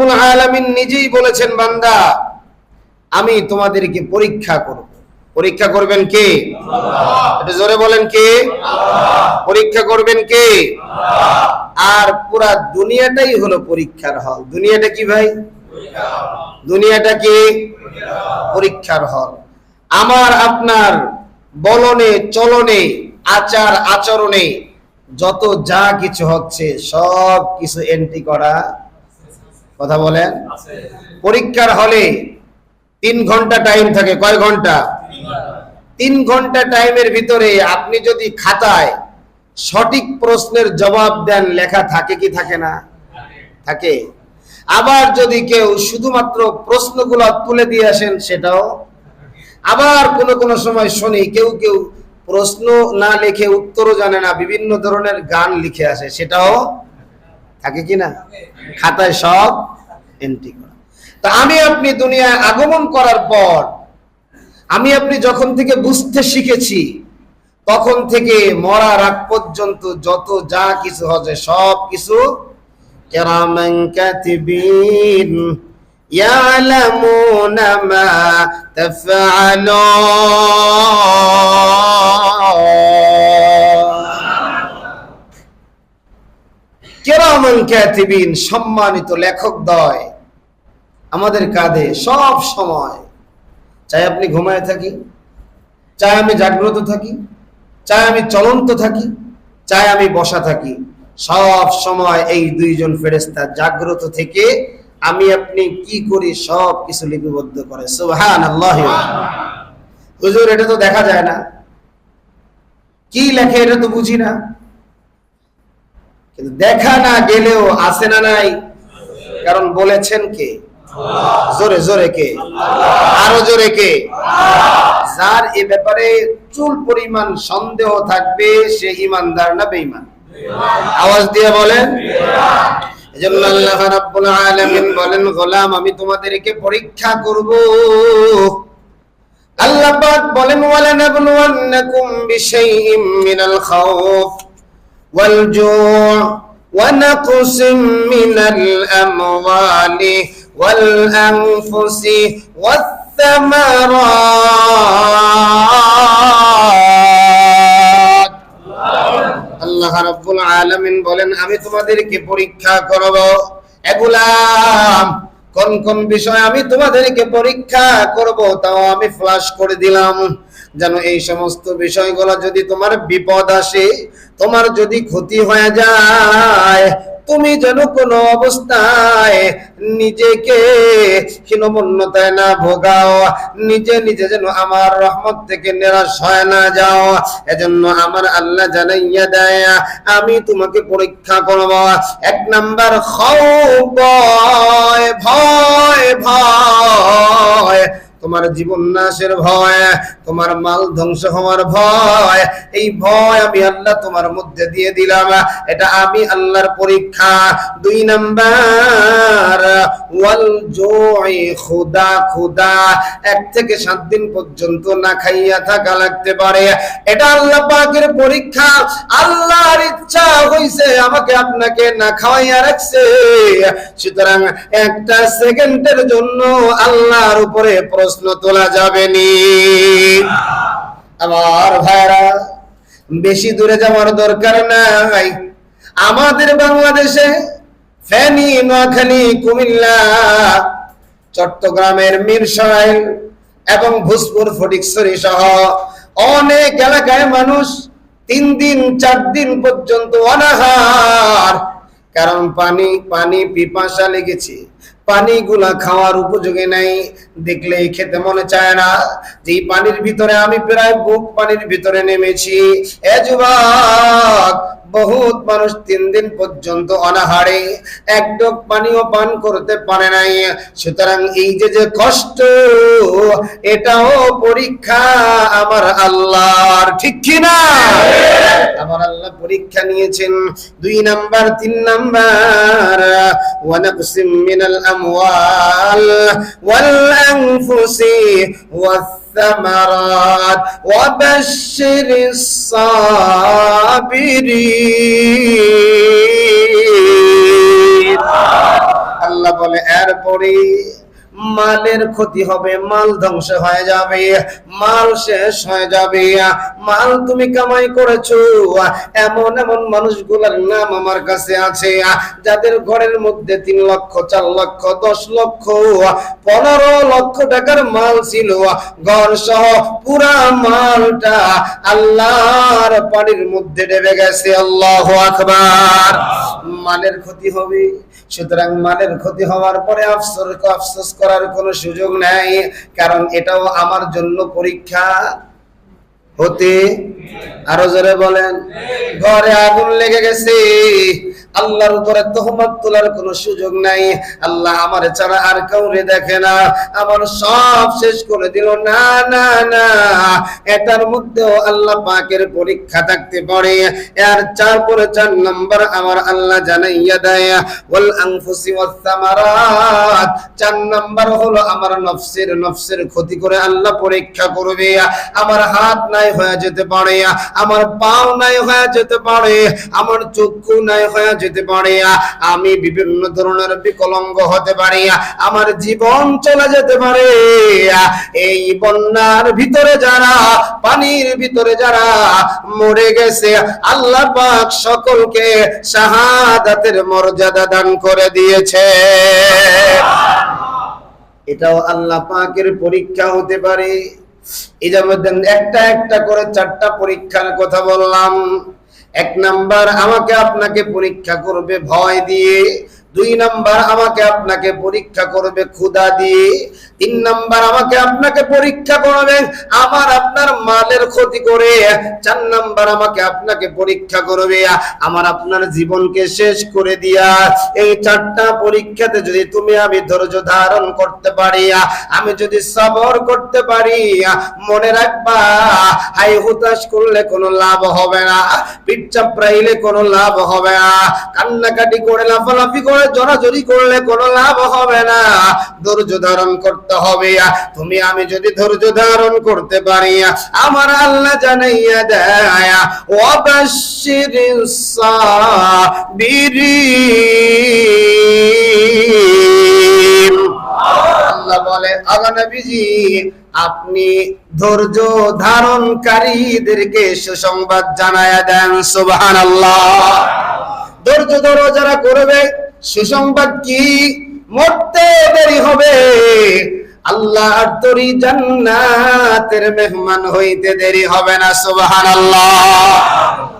রাব্বুল আলামিন নিজেই বলেছেন বান্দা আমি তোমাদেরকে পরীক্ষা করব। পরীক্ষা করবেন কে? এটা জোরে বলেন কে? পরীক্ষা করবেন কে? আর পুরা দুনিয়াটাই হলো পরীক্ষার হল। দুনিয়াটা কি ভাই? দুনিয়াটা কি? পরীক্ষার হল। আমার আপনার বলনে চলনে আচার আচরণে যত যা কিছু হচ্ছে সব কিছু এন্ট্রি করা কথা বলেন। পরীক্ষার হলে তিন ঘণ্টা টাইম থাকে। কয় ঘণ্টা? তিন ঘণ্টা টাইমের ভিতরে আপনি যদি খাতায় সঠিক প্রশ্নের জবাব দেন, লেখা থাকে কি থাকে না? থাকে। আবার যদি কেউ শুধুমাত্র প্রশ্নগুলো তুলে দিয়ে আসেন, সেটাও আবার কোনো কোনো সময় শুনি, কেউ কেউ প্রশ্ন না লিখে উত্তরও জানে না, বিভিন্ন ধরনের গান লিখে আসে, সেটাও থাকে কি না খাতায় সব এন্ট্রি করা তা আমি আপনি দুনিয়ায় আগমন করার পর আমি আপনি যখন থেকে বুঝতে শিখেছি তখন থেকে মরার আগ পর্যন্ত যত যা কিছু হচ্ছে সব কিছু কেরামান কাতিবিন يعلمون ما تفعلون ক্যাথিবিন সম্মানিত লেখক দয়, আমাদের কাঁধে সব সময়। চাই আপনি ঘুমায় থাকি, চাই আমি জাগ্রত থাকি, চাই আমি চলন্ত থাকি, চাই আমি বসা থাকি। সব সময় এই দুইজন ফেরেস্তা জাগ্রত থেকে আমি আপনি কি করি সব কিছু লিপিবদ্ধ করে। সুবহান আল্লাহ হুজুর, এটা তো দেখা যায় না। কি লেখে, এটা তো বুঝি না। কিন্তু দেখা না গেলেও আছে না নাই? কারণ বলেছেন কে? জোরে জোরে কে? আরও জোরে কে? যার এ ব্যাপারে চুল পরিমাণ সন্দেহ থাকবে, সে ইমানদার না বেঈমান? আওয়াজ দিয়ে বলেন। আল্লাহ রাব্বুল বলেন, গোলাম, আমি তোমাদেরকে পরীক্ষা করব। আল্লাহ পাক বলেন ওয়ালা নাবলুওয়ান্নাকুম বিশাইইম মিনাল খাউফ। ওয়াল জু' ونقص من الأموال والأنفس والثمرات আল্লাহ রাব্বুল আলামিন বলেন আমি তোমাদেরকে পরীক্ষা করব এগুলাম কোন কোন বিষয় আমি তোমাদেরকে পরীক্ষা করব তাও আমি ফ্লাশ করে দিলাম যেন এই সমস্ত বিষয়গুলো যদি তোমার বিপদ আসে, তোমার যদি ক্ষতি হয়ে যায়, তুমি যেন কোনো অবস্থায় নিজেকে হীনমন্যতায় না ভোগাও, নিজে নিজে যেন আমার রহমত থেকে নিরাশ হয় না যাও। এজন্য আমার আল্লাহ জানাইয়া দেয়, আমি তোমাকে পরীক্ষা করব। এক নাম্বার ভয় ভয় ভয়। তোমার জীবন নাশের ভয় তোমার মাল ধ্বংস হওয়ার ভয়, এই ভয় আমি আল্লাহ তোমার মধ্যে দিয়ে দিলাম। এটা আমি আল্লাহর পরীক্ষা। দুই নাম্বার, ওয়াল জুই খুদা খুদা, এক থেকে সাত দিন পর্যন্ত না খাইয়া থাকা লাগতে পারে। এটা আল্লাহ পাকের পরীক্ষা। আল্লাহর ইচ্ছা হইছে আমাকে আপনাকে না খাওয়াইয়া রাখছে। সুতরাং একটা সেকেন্ডের জন্য আল্লাহর উপরে প্রশ্ন তোলা যাবে নি। আমার ভাইরা, বেশি দূরে যাওয়ার দরকার নাই। আমাদের বাংলাদেশে ফেনী, নোয়াখালী, কুমিল্লা, চট্টগ্রামের মিরসরাইল এবং ভোজপুর, ফটিকছড়ি সহ অনেক এলাকায় মানুষ তিন দিন, চার দিন পর্যন্ত অনাহার কারণ পানি পানি পিপাসা লেগেছে। পানি গুলা খাওয়ার উপযোগী নাই। দেখলে খেতে মনে চায় না যে পানির ভিতরে আমি প্রায় বুক পানির ভিতরে নেমেছি। এ বহুত মানুষ তিন দিন পর্যন্ত অনাহারে, এক ডোক পানিও পান করতে পারে নাই। সুতরাং এই যে যে কষ্ট, এটাও পরীক্ষা আমার আল্লাহর, ঠিক কি না? আমার আল্লাহ পরীক্ষা নিয়েছেন। দুই নাম্বার, তিন নাম্বার, ওয়ানাকসিম মিনাল আমওয়াল ওয়াল আনফুসি ওয়াস الثمرات وبشر الصابرين আল্লাহ বলে এরপরে মালের ক্ষতি হবে, মাল ধ্বংস হয়ে যাবে, মাল শেষ হয়ে যাবে। মাল তুমি কামাই করেছ, এমন এমন মানুষগুলোর নাম আমার কাছে আছে, যাদের ঘরের মধ্যে তিন লক্ষ, চার লক্ষ, দশ লক্ষ, পনেরো লক্ষ টাকার মাল ছিল। ঘর সহ পুরা মালটা আল্লাহর পানির মধ্যে ডেবে গেছে, আল্লাহ আকবার। মালের ক্ষতি হবে। সুতরাং মালের ক্ষতি হওয়ার পরে আফসোস আফসোস করার কোনো সুযোগ নাই, কারণ এটাও আমার জন্য পরীক্ষা। হতে আরও জোরে বলেন। ঘরে আগুন লেগে গেছে। আল্লাহর উপরে তহমত তোলার কোনো সুযোগ নাই। আল্লাহ আমার ছাড়া আর কাউরে দেখে না। আমার সব শেষ করে দিল। না না না। এটার মধ্যেও আল্লাহ পাকের পরীক্ষা থাকতে পারে। এর চার পরে চার নাম্বার আমার আল্লাহ জানাইয়া দেয়, ওয়াল আনফুসি ওয়াস সামারাত। চার নাম্বার হলো আমার নফসের নফসের ক্ষতি করে আল্লাহ পরীক্ষা করবে। আমার হাত নাই হয়ে যেতে পারে। আমার পাও নাই হয়ে যেতে পারে আমার চক্ষু নাই হয়ে যেতে পারে। আমি বিভিন্ন ধরনের বিকলঙ্গ হতে পারি আমার জীবন চলে যেতে পারে। এই বন্যার ভিতরে যারা পানির ভিতরে যারা মরে গেছে আল্লাহ পাক সকলকে শাহাদাতের মর্যাদা দান করে দিয়েছে। এটাও আল্লাহ পাকের পরীক্ষা হতে পারে। যে মধ্যে একটা একটা করে চারটা পরীক্ষার কথা বললাম। এক নাম্বার, আমাকে আপনাকে পরীক্ষা করবে ভয় দিয়ে। দুই নাম্বার আমাকে আপনাকে পরীক্ষা করবে, ক্ষুধা দিয়ে। তিন নাম্বার আমাকে আপনাকে পরীক্ষা করবে, আমার আপনার মালের ক্ষতি করে। চার নাম্বার আমাকে আপনাকে পরীক্ষা করবে, আমার আপনার জীবনকে শেষ করে দিয়া। এই চারটা পরীক্ষাতে যদি তুমি আমি ধৈর্য ধারণ করতে পারি, আমি যদি সবর করতে পারি, মনে রাখবা হাই হুতাশ করলে কোনো লাভ হবে না, পিঠ চাপড়াইলে কোনো লাভ হবে না, কান্নাকাটি করে লাফালাফি করে জড়াজড়ি করলে কোনো লাভ হবে না। ধৈর্য ধারণ করতে হবে। তুমি আমি যদি ধৈর্য ধারণ করতে পারি, আমার আল্লাহ জানাইয়া দেয় ওয়াবাশশিরিস সাবিরিন আল্লাহ বলে আপনি ধৈর্য ধারণকারীদেরকে সুসংবাদ জানায়া দেন, সুবহানাল্লাহ। ধৈর্য ধরো, যারা করবে সুসংবাদ কি? মরতে দেরি হবে। আল্লাহর তরি জান্নাতের মেহমান হইতে দেরি হবে না সুবহানাল্লাহ।